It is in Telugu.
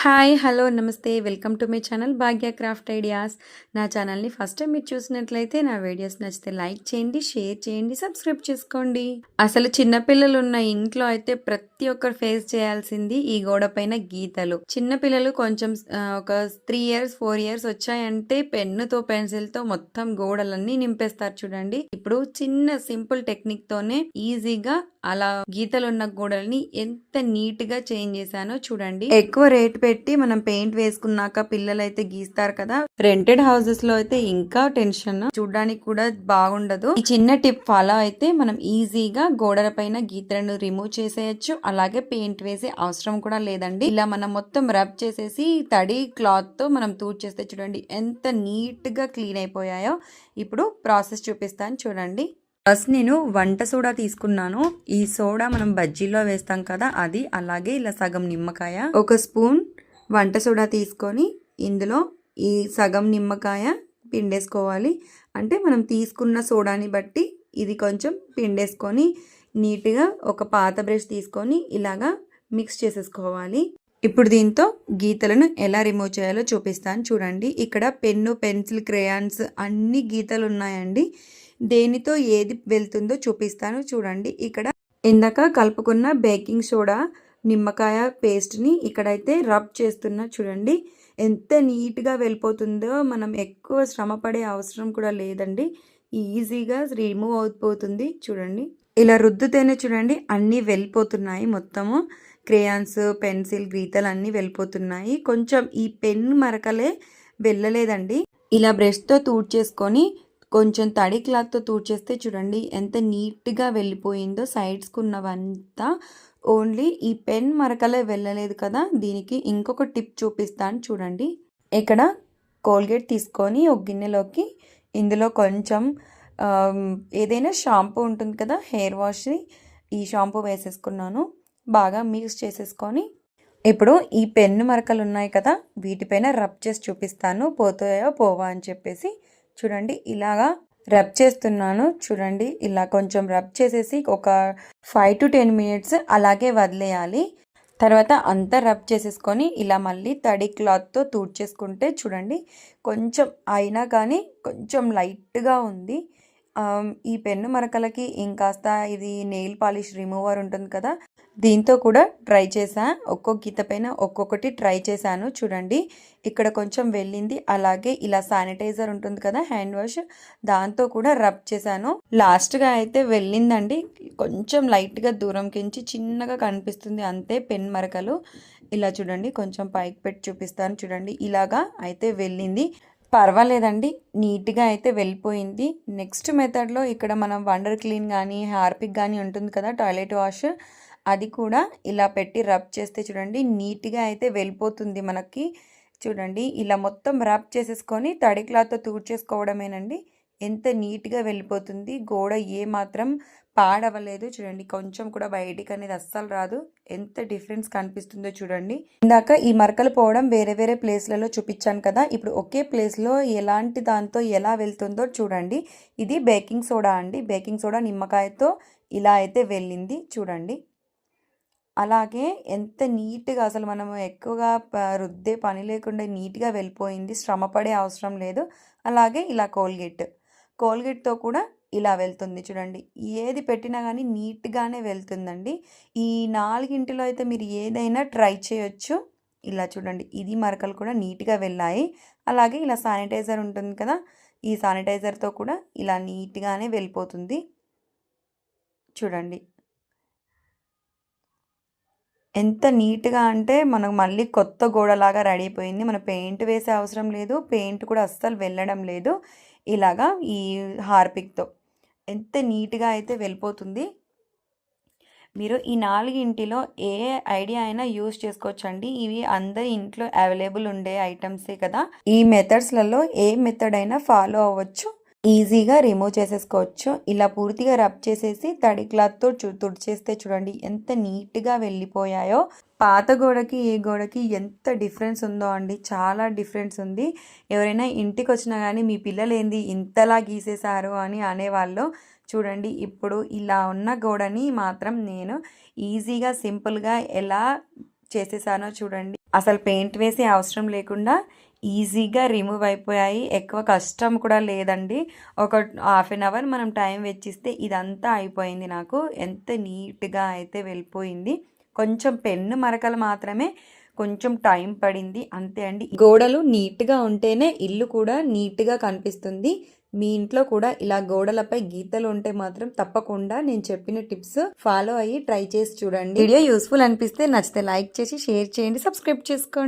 హాయ్ హలో నమస్తే. Welcome to my channel Bhagya craft ideas. నా ఛానల్ని ఫస్ట్ టైం మీరు చూసినట్లయితే నా వీడియోస్ నచ్చితే లైక్ చేయండి షేర్ చేయండి సబ్స్క్రైబ్ చేసుకోండి. అసలు చిన్నపిల్లలు ఉన్న ఇంట్లో అయితే ప్రతి ఒక్కరు ఫేస్ చేయాల్సింది ఈ గోడ పైన గీతలు. చిన్నపిల్లలు కొంచెం ఒక త్రీ ఇయర్స్ ఫోర్ ఇయర్స్ వచ్చాయంటే పెన్నుతో పెన్సిల్తో మొత్తం గోడలన్నీ నింపేస్తారు చూడండి. ఇప్పుడు చిన్న సింపుల్ టెక్నిక్తోనే ఈజీగా అలా గీతలు ఉన్న గోడల్ని ఎంత నీట్గా చేంజ్ చేశానో చూడండి. ఎక్కువ రేట్ పెట్టి మనం పెయింట్ వేసుకున్నాక పిల్లలు అయితే గీస్తారు కదా రెంటెడ్ హౌసెస్లో అయితే ఇంకా టెన్షన్. చూడడానికి కూడా బాగుండదు. ఈ చిన్న టిప్ ఫాలో అయితే మనం ఈజీగా గోడల పైన గీతలను రిమూవ్ చేసేయచ్చు. అలాగే పెయింట్ వేసే అవసరం కూడా లేదండి. ఇలా మనం మొత్తం రబ్ చేసేసి తడి క్లాత్తో మనం తూడ్చేస్తే చూడండి ఎంత నీట్గా క్లీన్ అయిపోయాయో. ఇప్పుడు ప్రాసెస్ చూపిస్తాను చూడండి. ఫస్ట్ నేను వంట సోడా తీసుకున్నాను. ఈ సోడా మనం బజ్జీలో వేస్తాం కదా అది అలాగే ఇలా సగం నిమ్మకాయ ఒక స్పూన్ వంట సోడా తీసుకొని ఇందులో ఈ సగం నిమ్మకాయ పిండేసుకోవాలి. అంటే మనం తీసుకున్న సోడాని బట్టి ఇది కొంచెం పిండేసుకొని నీట్గా ఒక పాత బ్రష్ తీసుకొని ఇలాగా మిక్స్ చేసేసుకోవాలి. ఇప్పుడు దీంతో గీతలను ఎలా రిమూవ్ చేయాలో చూపిస్తాను చూడండి. ఇక్కడ పెన్ను పెన్సిల్ క్రేయాన్స్ అన్ని గీతలు ఉన్నాయండి. దేనితో ఏది వెళ్తుందో చూపిస్తాను. చూడండి ఇక్కడ ఇందాక కలుపుకున్న బేకింగ్ సోడా నిమ్మకాయ పేస్ట్ని ఇక్కడైతే రబ్ చేస్తున్నా చూడండి. ఎంత నీట్గా వెళ్ళిపోతుందో మనం ఎక్కువ శ్రమ పడే అవసరం కూడా లేదండి. ఈజీగా రిమూవ్ అయిపోతుంది చూడండి. ఇలా రుద్దుతేనే చూడండి అన్నీ వెళ్ళిపోతున్నాయి మొత్తము. క్రేయాన్స్ పెన్సిల్ గీతలు అన్నీ వెళ్ళిపోతున్నాయి. కొంచెం ఈ పెన్ మరకలే వెళ్ళలేదండి. ఇలా బ్రష్తో తూడ్చేసుకొని కొంచెం తడి క్లాత్తో తూడ్చేస్తే చూడండి ఎంత నీట్గా వెళ్ళిపోయిందో సైడ్స్కి ఉన్నవంతా ఓన్లీ ఈ పెన్ మరకలే వెళ్ళలేదు కదా దీనికి ఇంకొక టిప్ చూపిస్తాను చూడండి. ఇక్కడ కోల్గేట్ తీసుకొని ఒక గిన్నెలోకి ఇందులో కొంచెం ఏదైనా షాంపూ ఉంటుంది కదా హెయిర్ వాష్ ఈ షాంపూ వేసేసుకున్నాను. బాగా మిక్స్ చేసేసుకొని ఇప్పుడు ఈ పెన్ను మరకలు ఉన్నాయి కదా వీటిపైన రబ్ చేసి చూపిస్తాను పోతాయో పోవా అని చెప్పేసి. చూడండి ఇలాగా రబ్ చేస్తున్నాను. చూడండి ఇలా కొంచెం రబ్ చేసేసి ఒక ఫైవ్ టు టెన్ మినిట్స్ అలాగే వదిలేయాలి. తర్వాత అంతా రబ్ చేసేసుకొని ఇలా మళ్ళీ తడి క్లాత్తో తూడ్చేసుకుంటే చూడండి కొంచెం అయినా కానీ కొంచెం లైట్గా ఉంది. ఈ పెన్ను మరకలకి ఇంకాస్త ఇది నెయిల్ పాలిష్ రిమూవర్ ఉంటుంది కదా దీంతో కూడా ట్రై చేసా ఒక్కొక్క గీత పైన ఒక్కొక్కటి ట్రై చేశాను. చూడండి ఇక్కడ కొంచెం వెళ్ళింది. అలాగే ఇలా శానిటైజర్ ఉంటుంది కదా హ్యాండ్ వాష్ దాంతో కూడా రబ్ చేశాను. లాస్ట్గా అయితే వెళ్ళిందండి. కొంచెం లైట్గా దూరం కించి చిన్నగా కనిపిస్తుంది అంతే పెన్ మరకలు. ఇలా చూడండి కొంచెం పైకి పెట్టి చూపిస్తాను చూడండి. ఇలాగా అయితే వెళ్ళింది. పర్వాలేదండి నీట్గా అయితే వెళ్ళిపోయింది. నెక్స్ట్ మెథడ్లో ఇక్కడ మనం వండర్ క్లీన్ కానీ హార్పిక్ కానీ ఉంటుంది కదా టాయిలెట్ వాష్. అది కూడా ఇలా పెట్టి రబ్ చేస్తే చూడండి నీట్గా అయితే వెళ్ళిపోతుంది మనకి. చూడండి ఇలా మొత్తం రబ్ చేసేసుకొని తడి క్లాత్తో తూడ్చేసుకోవడమేనండి. ఎంత నీట్గా వెళ్ళిపోతుంది. గోడ ఏ మాత్రం పాడవలేదు. చూడండి కొంచెం కూడా బయటికి అనేది అస్సలు రాదు. ఎంత డిఫరెన్స్ కనిపిస్తుందో చూడండి. ఇందాక ఈ మరకలు పోవడం వేరే వేరే ప్లేస్లలో చూపించాను కదా. ఇప్పుడు ఒకే ప్లేస్లో ఎలాంటి దాంతో ఎలా వెళ్తుందో చూడండి. ఇది బేకింగ్ సోడా అండి. బేకింగ్ సోడా నిమ్మకాయతో ఇలా అయితే వెళ్ళింది. చూడండి. అలాగే ఎంత నీట్గా అసలు మనం ఎక్కువగా రుద్దే పని లేకుండా నీట్గా వెళ్ళిపోయింది శ్రమ పడే అవసరం లేదు. అలాగే ఇలా కోల్గేట్. కోల్గేట్తో కూడా ఇలా వెళ్తుంది చూడండి. ఏది పెట్టినా కానీ నీట్గానే వెళ్తుందండి. ఈ నాలుగింటిలో అయితే మీరు ఏదైనా ట్రై చేయొచ్చు. ఇలా చూడండి. ఇది మరకలు కూడా నీట్గా వెళ్ళాయి. అలాగే ఇలా శానిటైజర్ ఉంటుంది కదా ఈ శానిటైజర్తో కూడా ఇలా నీట్గానే వెళ్ళిపోతుంది. చూడండి. ఎంత నీట్గా అంటే మనకు మళ్ళీ కొత్త గోడలాగా రెడీ అయిపోయింది. మన పెయింట్ వేసే అవసరం లేదు. పెయింట్ కూడా అస్సలు వెళ్ళడం లేదు. ఇలాగా ఈ హార్పిక్తో. ఎంత నీట్గా అయితే వెళ్ళిపోతుంది. మీరు ఈ నాలుగింటిలో ఏ ఐడియా అయినా యూస్ చేసుకోవచ్చండి. ఇవి అందరి ఇంట్లో అవైలబుల్ ఉండే ఐటమ్సే కదా. ఈ మెథడ్స్లలో ఏ మెథడ్ అయినా ఫాలో అవ్వచ్చు. ఈజీగా రిమూవ్ చేసేసుకోవచ్చు. ఇలా పూర్తిగా రబ్ చేసేసి తడి క్లాత్తో చూ తుడిచేస్తే చూడండి ఎంత నీట్గా వెళ్ళిపోయాయో. పాత గోడకి ఈ గోడకి ఎంత డిఫరెన్స్ ఉందో అండి. చాలా డిఫరెన్స్ ఉంది. ఎవరైనా ఇంటికి వచ్చినా కానీ మీ పిల్లలు ఏంది ఇంతలా గీసేశారు అని అనేవాళ్ళు. చూడండి ఇప్పుడు ఇలా ఉన్న గోడని మాత్రం నేను ఈజీగా సింపుల్గా ఎలా చేసేసానో చూడండి. అసలు పెయింట్ వేసే అవసరం లేకుండా ఈజీగా రిమూవ్ అయిపోయాయి. ఎక్కువ కష్టం కూడా లేదండి. ఒక హాఫ్ అన్ అవర్ మనం టైం వెచ్చిస్తే ఇదంతా అయిపోయింది నాకు. ఎంత నీట్గా అయితే వెళ్ళిపోయింది. కొంచెం పెన్ను మరకలు మాత్రమే కొంచెం టైం పడింది. అంతే అండి. గోడలు నీట్గా ఉంటేనే ఇల్లు కూడా నీట్గా కనిపిస్తుంది. మీ ఇంట్లో కూడా ఇలా గోడలపై గీతలు ఉంటే మాత్రం తప్పకుండా నేను చెప్పిన టిప్స్ ఫాలో అయ్యి ట్రై చేసి చూడండి. వీడియో యూస్ఫుల్ అనిపిస్తే నచ్చితే లైక్ చేసి షేర్ చేయండి సబ్స్క్రైబ్ చేసుకోండి.